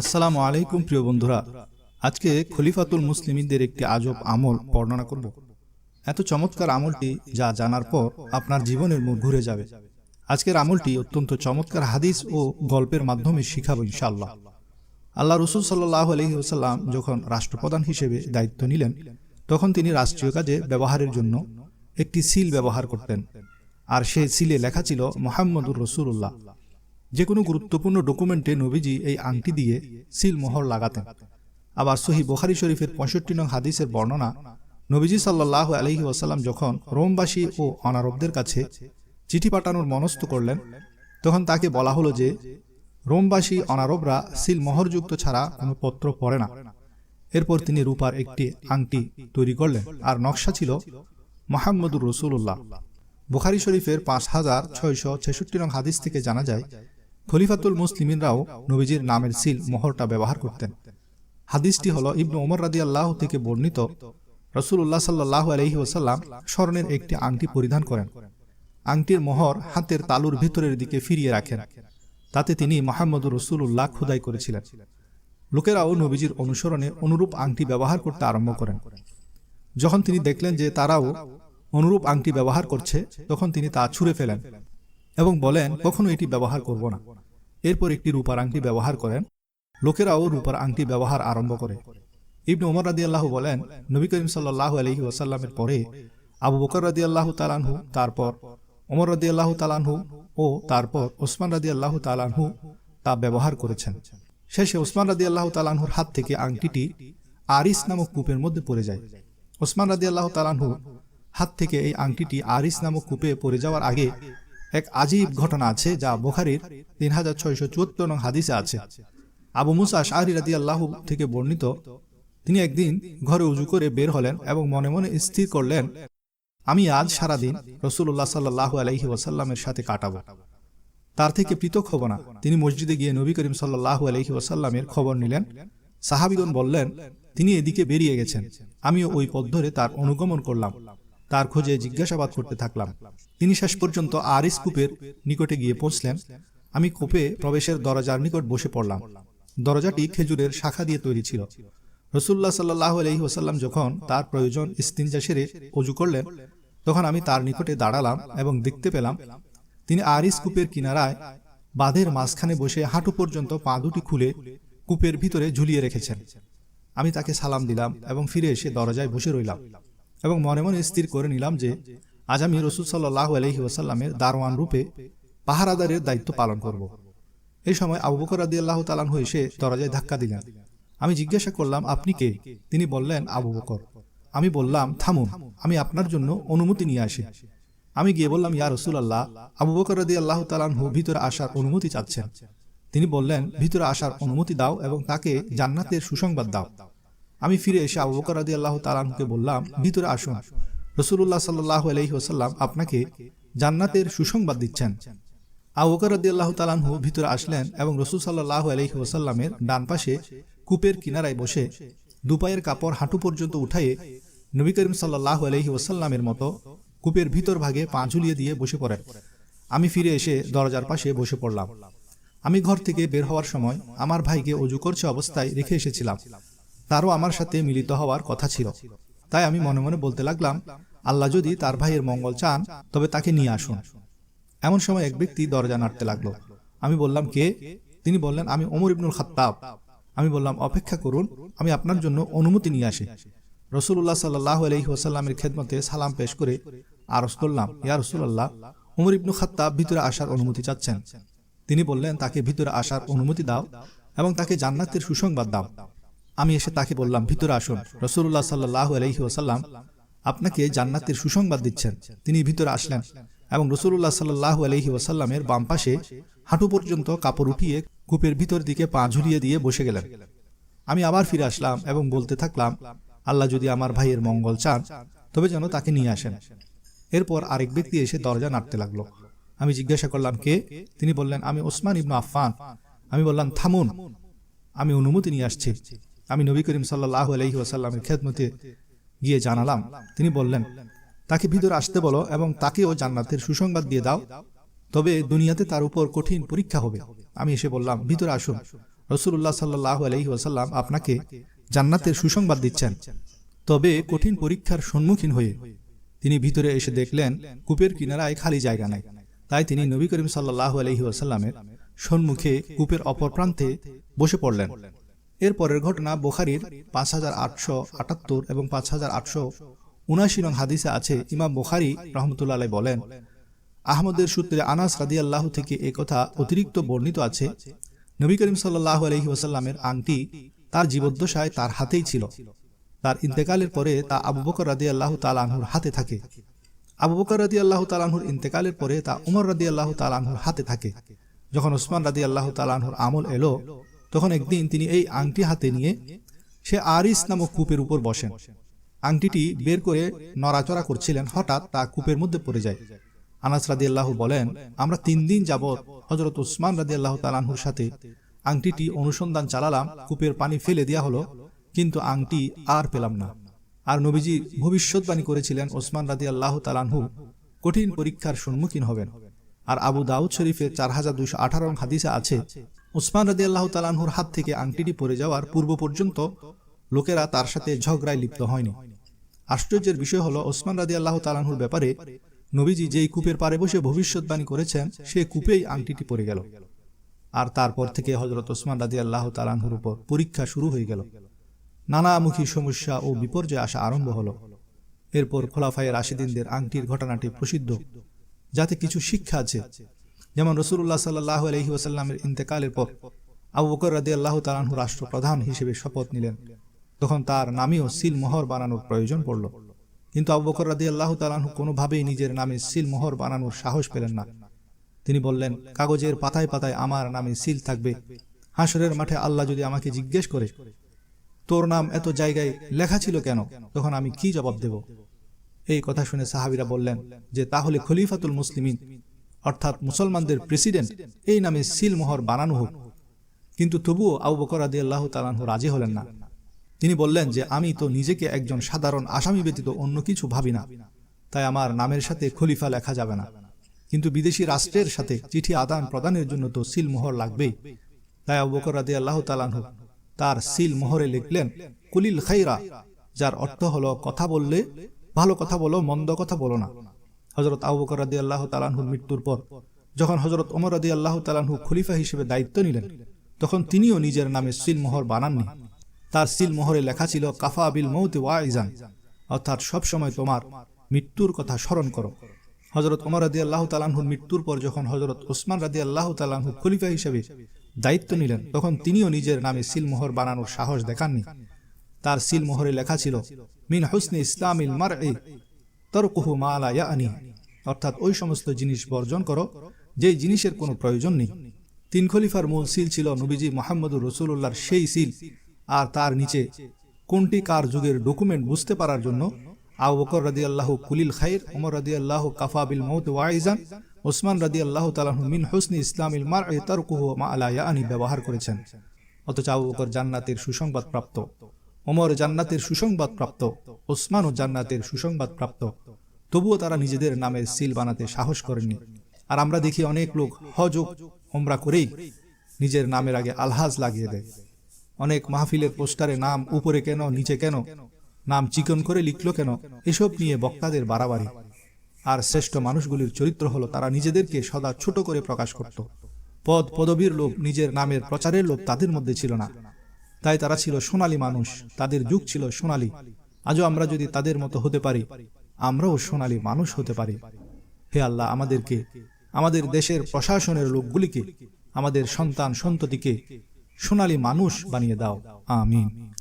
আসসালামু আলাইকুম, প্রিয় বন্ধুরা। আজকে খলিফাতুল মুসলিমদের একটি আজব আমল বর্ণনা করব। এত চমৎকার আমলটি যা জানার পর আপনার জীবনের মুখ ঘুরে যাবে। আজকের আমলটি অত্যন্ত চমৎকার হাদিস ও গল্পের মাধ্যমে শিখাবো ইনশাআল্লাহ। আল্লাহ রসুল সাল্লাহ আলহি ওসাল্লাম যখন রাষ্ট্রপ্রধান হিসেবে দায়িত্ব নিলেন, তখন তিনি রাষ্ট্রীয় কাজে ব্যবহারের জন্য একটি সিল ব্যবহার করতেন। আর সেই সিলে লেখা ছিল মোহাম্মদুর রসুল্লাহ যে কোনো গুরুত্বপূর্ণ ডকুমেন্টে নবীজি এই আংটি দিয়ে সিল মোহর লাগাতেন। আবার সহি বোখারি শরীফের পঁয়ষট্টি নং হাদিসের বর্ণনা, নবীজি সাল্লাহ আলহি ওয়াসাল্লাম যখন রোমবাসী ও অনারবদের কাছে চিঠি পাঠানোর মনস্থ করলেন, তখন তাকে বলা হলো যে, রোমবাসী অনারবরা সিল মোহরযুক্ত ছাড়া কোনো পত্র পড়ে না। এরপর তিনি রূপার একটি আংটি তৈরি করলেন, আর নকশা ছিল মোহাম্মদুর রসুল্লাহ বুখারি শরীফের পাঁচ হাজার ছয়শো ছেষট্টি নং হাদিস থেকে জানা যায় খলিফাতুল মুসলিমিনরাও নবীজির নামের সিল, মোহরটা ব্যবহার করতেন। হাদিসটি হল ইবনু ওমর রাদি আল্লাহ থেকে বর্ণিত। রসুল্লাহ সাল্লাহ আলহি ওসাল্লাম স্মরণের একটি আংটি পরিধান করেন। আংটির মোহর হাতের তালুর ভিতরের দিকে ফিরিয়ে রাখেন। তাতে তিনি মোহাম্মদুর রসুল্লাহ খোদাই করেছিলেন। লোকেরাও নবীজির অনুসরণে অনুরূপ আংটি ব্যবহার করতে আরম্ভ করেন। যখন তিনি দেখলেন যে তারাও অনুরূপ আংটি ব্যবহার করছে, তখন তিনি তা ছুঁড়ে ফেলেন। এবং বলেন, কখনো এটি ব্যবহার করব না। এরপর একটি রূপার আংটি ব্যবহার করেন। লোকেরাও রূপার আংটি ব্যবহার আরম্ভ করে। ইবনে ওমর রাদি আল্লাহ বলেন, নবী করিম সাল্লাহ আলহি ওয়াসাল্লামের পরে আবু বকর রাদি আল্লাহ তালানহু তারপর ওমর রাদি আল্লাহ তালানহু ও তারপর ওসমান রাদি আল্লাহ তালানহু তা ব্যবহার করেছেন। শেষে ওসমান রাদি আল্লাহ তালানহুর হাত থেকে আংটিটি আরিস নামক কূপের মধ্যে পড়ে যায়। ওসমান রাদি আল্লাহ তালানহু হাত থেকে এই আংটিটি আরিস নামক কূপে পড়ে যাওয়ার আগে এক আজীব ঘটনা আছে যা বোখারির তিন হাজার ছয়শো চুয়াত্তর নং হাদিসে আছে। আবু মুসা শাহরি রাদি আল্লাহ থেকে বর্ণিত তিনি একদিন ঘরে উজু করে বের হলেন এবং মনে মনে স্থির করলেন আমি আজ সারাদিন রসুল্লাহ সাল্লাহ আলহি ওয়াসাল্লামের সাথে কাটাবো। তার থেকে পৃথক হব না। তিনি মসজিদে গিয়ে নবী করিম সাল্লাহ আলহি ওয়াসাল্লামের খবর নিলেন। সাহাবিগণ বললেন তিনি এদিকে বেরিয়ে গেছেন। আমিও ওই পথ ধরে তার অনুগমন করলাম। তার খোঁজে জিজ্ঞাসাবাদ করতে থাকলাম। তিনি শেষ পর্যন্ত আরিস কূপের নিকটে গিয়ে পৌঁছলেন। আমি কূপে প্রবেশের দরজার নিকট বসে পড়লাম। দরজাটি খেজুরের শাখা দিয়ে তৈরি ছিল। রসুল্লাহ সাল্লাহ আলহি ওসাল্লাম যখন তার প্রয়োজন ইস্তিনজা সেরে অজু করলেন, তখন আমি তার নিকটে দাঁড়ালাম এবং দেখতে পেলাম তিনি আরিস কূপের কিনারায় বাঁধের মাঝখানে বসে হাঁটু পর্যন্ত পা দুটি খুলে কূপের ভিতরে ঝুলিয়ে রেখেছেন। আমি তাকে সালাম দিলাম এবং ফিরে এসে দরজায় বসে রইলাম। এবং মনে মনে স্থির করে নিলাম যে আজ আমি রসুল সাল্লাহ আলহি ওয়াসাল্লামের দারোয়ান রূপে পাহারাদারের দায়িত্ব পালন করব। এই সময় আবু বকর আদি আল্লাহ তালান এসে দরজায় ধাক্কা দিলেন। আমি জিজ্ঞাসা করলাম, আপনি কে? তিনি বললেন, আবু বকর। আমি বললাম, থামুন, আমি আপনার জন্য অনুমতি নিয়ে আসি। আমি গিয়ে বললাম, ইয়া রসুল আল্লাহ আবু বকর আদি আল্লাহ তালানহু ভিতরে আসার অনুমতি চাচ্ছেন। তিনি বললেন, ভিতরে আসার অনুমতি দাও এবং তাকে জান্নাতের সুসংবাদ দাও। আমি ফিরে এসে আবু বকর আদি আল্লাহ তালানহুকে বললাম, ভিতরে আসুন। রসুল্লাহ সাল্লাহ আলহি আপনাকে জান্নাতের সুসংবাদ দিচ্ছেন। আবু বকর আদি আল্লাহ তালানহু ভিতরে আসলেন এবং রসুল সাল্লাহ আলহি ওসাল্লামের ডান পাশে কূপের কিনারায় বসে দুপায়ের কাপড় হাঁটু পর্যন্ত উঠাইয়ে নবী করিম সাল্লাহ আলহি মতো কূপের ভিতর ভাগে পা ঝুলিয়ে দিয়ে বসে পড়েন। আমি ফিরে এসে দরজার পাশে বসে পড়লাম। আমি ঘর থেকে বের হওয়ার সময় আমার ভাইকে অজু করছে অবস্থায় রেখে এসেছিলাম। তারও আমার সাথে মিলিত হওয়ার কথা ছিল। তাই আমি মনে মনে বলতে লাগলাম, আল্লাহ যদি তার ভাইয়ের মঙ্গল চান, তবে তাকে নিয়ে আসুন। এমন সময় এক ব্যক্তি দরজা নাড়তে লাগল। আমি বললাম, কে? তিনি বললেন, আমি ওমর ইবনুল খাত্তাব। আমি বললাম, অপেক্ষা করুন, আমি আপনার জন্য অনুমতি নিয়ে আসি। রসুল্লাহ সাল্লাহ আলহি ওসাল্লামের খেদমতে সালাম পেশ করে আরস করলাম, ইয়া রসুল্লাহ উমর ইবনু খাত্তাব ভিতরে আসার অনুমতি চাচ্ছেন। তিনি বললেন, তাকে ভিতরে আসার অনুমতি দাও এবং তাকে জান্নাতের সুসংবাদ দাও। আমি এসে তাকে বললাম, ভিতরে আসুন। রসুল্লাহ সাল্লাহ আলহি আপনাকে জান্নাতের সুসংবাদ দিচ্ছেন। তিনি ভিতরে আসলেন এবং রসুল্লাহ সাল্লাহ আলহি ওসাল্লামের বাম পাশে হাঁটু পর্যন্ত কাপড় উঠিয়ে কূপের ভিতর দিকে পা ঝুলিয়ে দিয়ে বসে গেলেন। আমি আবার ফিরে আসলাম এবং বলতে থাকলাম, আল্লাহ যদি আমার ভাইয়ের মঙ্গল চান, তবে যেন তাকে নিয়ে আসেন। এরপর আরেক ব্যক্তি এসে দরজা নাড়তে লাগল। আমি জিজ্ঞাসা করলাম, কে? তিনি বললেন, আমি ওসমান ইবনু আফফান। আমি বললাম, থামুন, আমি অনুমতি নিয়ে আসছি। আমি নবী করিম সাল্লাহ আলহি ওয়াসাল্লামের খেদমতে গিয়ে জানালাম। তিনি বললেন, তাকে ভিতরে আসতে বলো এবং তাকেও জান্নাতের সুসংবাদ দিয়ে দাও। তবে দুনিয়াতে তার উপর কঠিন পরীক্ষা হবে। আমি এসে বললাম, ভিতরে আসুন। রসুল্লাহ সাল্লাহ আলহি ওয়াসাল্লাম আপনাকে জান্নাতের সুসংবাদ দিচ্ছেন। তবে কঠিন পরীক্ষার সম্মুখীন হয়ে। তিনি ভিতরে এসে দেখলেন, কূপের কিনারায় খালি জায়গা নাই। তাই তিনি নবী করিম সাল্লাহ আলহি ওয়াসাল্লামের সম্মুখে কূপের অপর প্রান্তে বসে পড়লেন। এরপরের ঘটনা বোখারির পাঁচ হাজার আটশো আটাত্তর এবং পাঁচ হাজার আটশো উনাশি নং হাদিসে আছে। ইমাম বোখারি রহমতুল্লাহ বলেন, আহমদের সূত্রে আনাস রাদি আল্লাহ থেকে এ কথা অতিরিক্ত বর্ণিত আছে। নবী করিম সাল্লাহ আলহি ওয়াসাল্লামের আংটি তার জীবদ্দশায় তার হাতেই ছিল। তার ইন্তেকালের পরে তা আবু বকর রাদি আল্লাহ তালাহুর হাতে থাকে। আবু বকর রাদি আল্লাহ তালাহুর ইন্তেকালের পরে তা উমর রাদি আল্লাহ তালাহুর হাতে থাকে। যখন ওসমান রাদি আল্লাহ তালাহুর আমল এলো তখন একদিন তিনি এই আংটি হাতে নিয়ে সে আরিস নামক কূপের উপর বসেন। আংটিটি বের করে নড়াচড়া করছিলেন, হঠাৎ তা কূপের মধ্যে পড়ে যায়। আনাস রাদি আল্লাহ বলেন, আমরা তিন দিন যাবৎ হজরত উসমান রাদি আল্লাহ তালাহুর সাথে আংটিটি অনুসন্ধান চালালাম, কূপের পানি ফেলে দেওয়া হলো, কিন্তু আংটি আর পেলাম না। আর নবীজি ভবিষ্যৎবাণী করেছিলেন ওসমান রাদি আল্লাহ তালানহু কঠিন পরীক্ষার সম্মুখীন হবেন। আর আবু দাউদ শরীফের চার হাজার দুইশো আঠারো হাদিসে আছে ওসমান রাদি আল্লাহ তালানহুর হাত থেকে আংটিটি পড়ে যাওয়ার পূর্ব পর্যন্ত লোকেরা তার সাথে ঝগড়ায় লিপ্ত হয়নি। আশ্চর্যের বিষয় হলো ওসমান রাদি আল্লাহ তালানহুর ব্যাপারে নবীজি যেই কূপের পারে বসে ভবিষ্যৎবাণী করেছেন, সে কূপেই আংটিটি পড়ে গেল। আর তারপর থেকে হজরত ওসমান রাদি আল্লাহ তালানহুর উপর পরীক্ষা শুরু হয়ে গেল। নানামুখী সমস্যা ও বিপর্যয় আসা আরম্ভ হলো। এরপর খোলাফায়ের রাশিদিনদের আংটির ঘটনাটি প্রসিদ্ধ। যাতে কিছু শিক্ষা আছে। যেমন রসুল্লাহ সাল্লাহ আলহি ওসাল্লামের ইন্তেকালের পর আবু বকর রাদি আল্লাহ তালাহু রাষ্ট্রপ্রধান হিসেবে শপথ নিলেন। তখন তার নামেও সিল মোহর বানানোর প্রয়োজন পড়ল। কিন্তু আবু বকর রাদি আল্লাহ তালাহু কোনোভাবেই নিজের নামে সিল মোহর বানানোর সাহস পেলেন না। তিনি বললেন, কাগজের পাতায় পাতায় আমার নামে সিল থাকবে। হাসরের মাঠে আল্লাহ যদি আমাকে জিজ্ঞেস করে, তোর নাম এত জায়গায় লেখা ছিল কেন? তখন আমি কি জবাব দেব? এই কথা শুনে সাহাবিরা বললেন যে, তাহলে খলিফাতুল মুসলিমিন অর্থাৎ মুসলমানদের প্রেসিডেন্ট, এই নামে সিল মোহর বানানো হোক। কিন্তু তবুও আবু বকর আদি আল্লাহ তালাহ রাজি হলেন না। তিনি বললেন যে, আমি তো নিজেকে একজন সাধারণ আসামি ব্যতীত অন্য কিছু ভাবি না। তাই আমার নামের সাথে খলিফা লেখা যাবে না। কিন্তু বিদেশি রাষ্ট্রের সাথে চিঠি আদান প্রদানের জন্য তো সিল মোহর লাগবেই। তাই আবু বকর আদি আল্লাহ তালাহ তার সিল মোহরে লিখলেন, কুলিল খাইরা, যার অর্থ হলো কথা বললে ভালো কথা বলো, মন্দ কথা বলো না। হজরত আবু বকর রাদি আল্লাহ তালাহুর মৃত্যুর পর, যখন হজরত ওমর রাদি আল্লাহ তালাহু খলিফা হিসেবে দায়িত্ব নিলেন, তখন তিনিও নিজের নামে সিল মোহর বানাননি। তার সিল মোহরে লেখা ছিল, কাফা বিল মৌতে ওয়াইজান অর্থাৎ সবসময় তোমার মৃত্যুর কথা স্মরণ করো। হজরত ওমর রাদি আল্লাহ তালাহুর মৃত্যুর পর যখন হজরত ওসমান রাদি আল্লাহ তালাহু খলিফা হিসেবে দায়িত্ব নিলেন, তখন তিনিও নিজের নামে সিলমোহর বানানোর সাহস দেখাননি। তার সিলমোহরে লেখা ছিল, মিন হুসনে ইসলামিল মার এ তরকুহু মালা আনি অর্থাৎ ওই সমস্ত জিনিস বর্জন করো যে জিনিসের কোনো প্রয়োজন নেই। তিন খলিফার মূল সিল ছিল নবীজি মোহাম্মদুর রসুল্লাহর সেই সিল। আর তার নিচে কোনটি কার যুগের ডকুমেন্ট বুঝতে পারার জন্য আউ বকর রাদি আল্লাহ কুলিল খাইর, ওমর রাদি আল্লাহ কাফাবিল মৌত ওয়াইজান ওসমান রাদি আল্লাহ তালাহ মিন হুসনি ইসলামিল মার এ তারকুহ মা আলাইয়া আনি ব্যবহার করেছেন। অথচ আবু বকর জান্নাতের সুসংবাদ প্রাপ্ত, ওমর জান্নাতের সুসংবাদ প্রাপ্ত, ওসমানও জান্নাতের সুসংবাদ প্রাপ্ত। তবুও তারা নিজেদের নামের সিল বানাতে সাহস করেননি। আর আমরা দেখি অনেক লোক হজ ওমরা করেই নিজের নামের আগে আলহাজ লাগিয়ে দেয়। অনেক মাহফিলের পোস্টারে নাম উপরে কেন, নিচে কেন, নাম চিকন করে লিখলো কেন, এসব নিয়ে বক্তাদের বাড়াবাড়ি। আর শ্রেষ্ঠ মানুষগুলির চরিত্র হলো তারা নিজেদেরকে সদা ছোট করে প্রকাশ করত। পদ পদবীর লোক নিজের নামের প্রচারের লোক তাদের মধ্যে ছিল না। তাই তারা ছিল সোনালী মানুষ, তাদের যুগ ছিল সোনালী। আজও আমরা যদি তাদের মতো হতে পারি আমরাও সোনালী মানুষ হতে পারি। হে আল্লাহ, আমাদেরকে, আমাদের দেশের প্রশাসনের লোকগুলিকে, আমাদের সন্তান সন্ততিকে সোনালী মানুষ বানিয়ে দাও। আমিন।